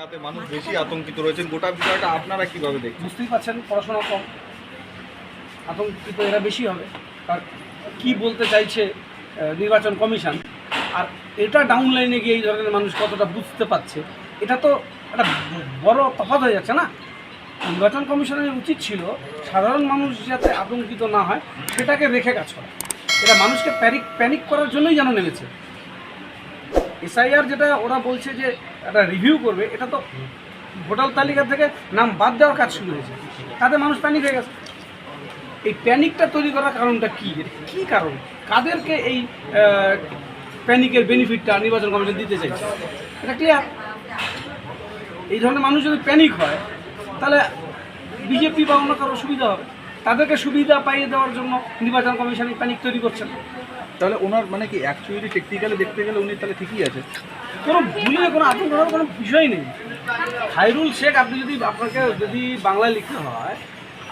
তাতে মানুষ বেশি আতঙ্কিত রয়েছেন। গোটা বিষয়টা আপনারা কীভাবে দেখছেন? বুঝতেই পারছেন, পড়াশোনা কম। আতঙ্কিত এরা বেশি হবে। কারণ কি বলতে চাইছে নির্বাচন কমিশন? আর এটা ডাউন লাইনে গিয়ে এই ধরনের মানুষ কতটা বুঝতে পারছে, এটা তো একটা বড় তফাৎ হয়ে যাচ্ছে না? নির্বাচন কমিশনের উচিত ছিল সাধারণ মানুষ যাতে আতঙ্কিত না হয়, সেটাকে রেখে কাজ করা। এটা মানুষকে প্যানিক প্যানিক করার জন্যই যেন নেমেছে। এসআইআর যেটা ওরা বলছে যে একটা রিভিউ করবে, এটা তো ভোটার তালিকা থেকে নাম বাদ দেওয়ার কাজ শুরু হয়েছে। তাতে মানুষ প্যানিক হয়ে গেছে। এই প্যানিকটা তৈরি করার কারণটা কী? কী কারণ? কাদেরকে এই প্যানিকের বেনিফিটটা নির্বাচন কমিশন দিতে চাইছে? এটা ক্লিয়ার এই ধরনের মানুষ যদি প্যানিক হয়, তাহলে বিজেপি বা অন্য কারও সুবিধা হবে। তাদেরকে সুবিধা পাইয়ে দেওয়ার জন্য নির্বাচন কমিশন এই প্যানিক তৈরি করছেন তাহলে ওনার মানে কি অ্যাকচুয়ালি টেকনিক্যালি দেখতে গেলে উনি তাহলে ঠিকই আছে? কোনো ভুলে কোনো আতঙ্ক হওয়ার কোনো বিষয় নেই। খাইরুল শেখ, আপনি যদি আপনাকে যদি বাংলায় লিখতে হয়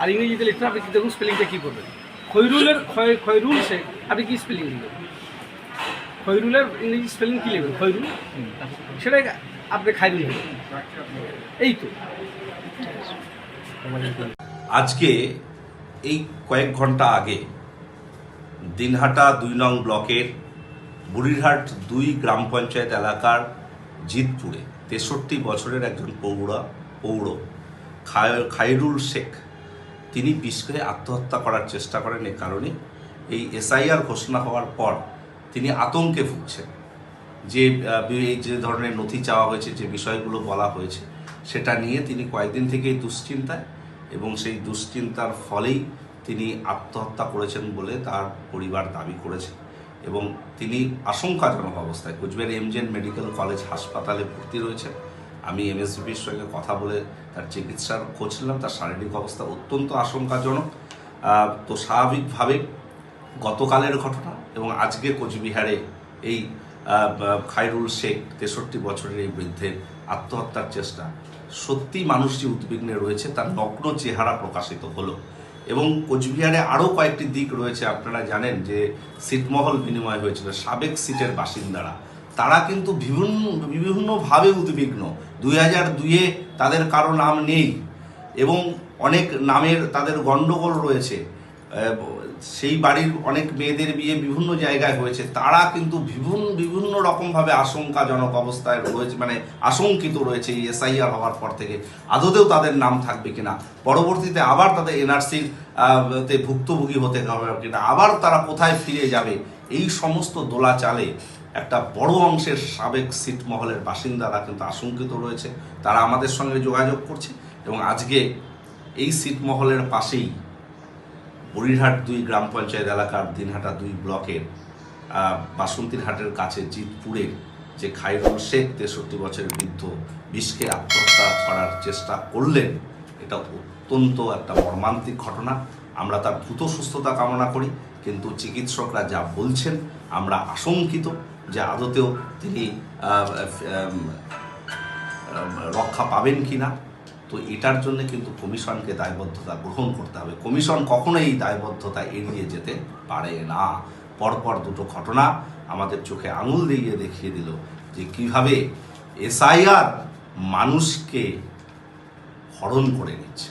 আর ইংরেজিতে লিখতে হয়, আপনি দেখুন স্পেলিংটা কী করবেন। খৈরুলের খৈরুল শেখ, আপনি কী স্পেলিং লিখবেন খৈরুলের ইংরেজি স্পেলিং কী লিখবেন? খৈরুল? সেটাই আপনি খাইরুল এই তো। আজকে এই কয়েক ঘণ্টা আগে দিনহাটা দুই নং ব্লকের বুড়িরহাট দুই গ্রাম পঞ্চায়েত এলাকার জিতপুরে তেষট্টি বছরের একজন পৌরা, পৌর, খায়- খায়রুল শেখ। তিনি বিষ খেয়ে আত্মহত্যা করার চেষ্টা করেন এ কারণে। এই এসআইআর ঘোষণা হওয়ার পর তিনি আতঙ্কে ভুগছেন। যে যে ধরনের নথি চাওয়া হয়েছে, যে বিষয়গুলো বলা হয়েছে, সেটা নিয়ে তিনি কয়েকদিন থেকেই দুশ্চিন্তায় এবং সেই দুশ্চিন্তার ফলেই তিনি আত্মহত্যা করেছেন বলে তার পরিবার দাবি করেছে এবং তিনি আশঙ্কাজনক অবস্থায়। কোচবিহার এমজেন মেডিকেল কলেজ হাসপাতালে ভর্তি রয়েছেন। আমি এমএসবির সঙ্গে কথা বলে তার চিকিৎসার নিলাম, তার শারীরিক অবস্থা অত্যন্ত আশঙ্কাজনক। তো স্বাভাবিকভাবে গতকালের ঘটনা এবং আজকে কোচবিহারে এই খায়রুল শেখ তেষট্টি বছরের এই বৃদ্ধের আত্মহত্যার চেষ্টা। সত্যি মানুষটি উদ্বিগ্নে রয়েছে, তার নগ্ন চেহারা প্রকাশিত হলো। এবং কোচবিহারে আরও কয়েকটি দিক রয়েছে, আপনারা জানেন যে সিটমহল বিনিময় হয়েছিল, সাবেক সিটের বাসিন্দারা। তারা কিন্তু বিভিন্ন, বিভিন্নভাবে উদ্বিগ্ন। দুই হাজার দুইয়ে তাদের কারও নাম নেই এবং অনেক নামের তাদের গণ্ডগোল রয়েছে। সেই বাড়ির অনেক মেয়েদের বিয়ে বিভিন্ন জায়গায় হয়েছে। তারা কিন্তু বিভিন্ন বিভিন্ন রকমভাবে আশঙ্কাজনক অবস্থায় রয়েছে মানে আশঙ্কিত রয়েছে এই এসআইআর হওয়ার পর থেকে। আদতেও তাদের নাম থাকবে কিনা? পরবর্তীতে আবার তাদের এনআরসির তে ভুক্তভোগী হতে হবে কিনা? আবার তারা কোথায় ফিরে যাবে? এই সমস্ত দোলা চালে একটা বড় অংশের সাবেক সিটমহলের বাসিন্দারা কিন্তু আশঙ্কিত রয়েছে। তারা আমাদের সঙ্গে যোগাযোগ করছে এবং আজকে এই সিটমহলের পাশেই বুড়িরহাট দুই গ্রাম পঞ্চায়েত এলাকার দিনহাটা দুই ব্লকের বাসন্তীর হাটের কাছে জিতপুরে যে খাইরুল শেখ তেষট্টি বছরের বৃদ্ধ বিষকে আত্মহত্যা করার চেষ্টা করলেন, এটা অত্যন্ত একটা মর্মান্তিক ঘটনা। আমরা তার দ্রুত সুস্থতা কামনা করি, কিন্তু চিকিৎসকরা যা বলছেন, আমরা আশঙ্কিত যে আদতেও তিনি রক্ষা পাবেন কি না তো এটার জন্য কিন্তু কমিশনকে দায়বদ্ধতা গ্রহণ করতে হবে। কমিশন কখনোই এই দায়বদ্ধতা এড়িয়ে যেতে পারে না। পরপর দুটো ঘটনা আমাদের চোখে আঙুল দিয়ে দেখিয়ে দিল যে কীভাবে এসআইআর মানুষকে হরণ করে নিচ্ছে।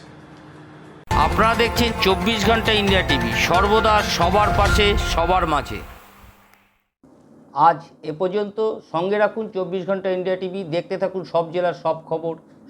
আপনারা দেখছেন চব্বিশ ঘণ্টা ইন্ডিয়া টিভি। সর্বদা সবার পাশে সবার মাঝে। আজ এ পর্যন্ত সঙ্গে রাখুন চব্বিশ ঘণ্টা ইন্ডিয়া টিভি। দেখতে থাকুন সব জেলার সব খবর।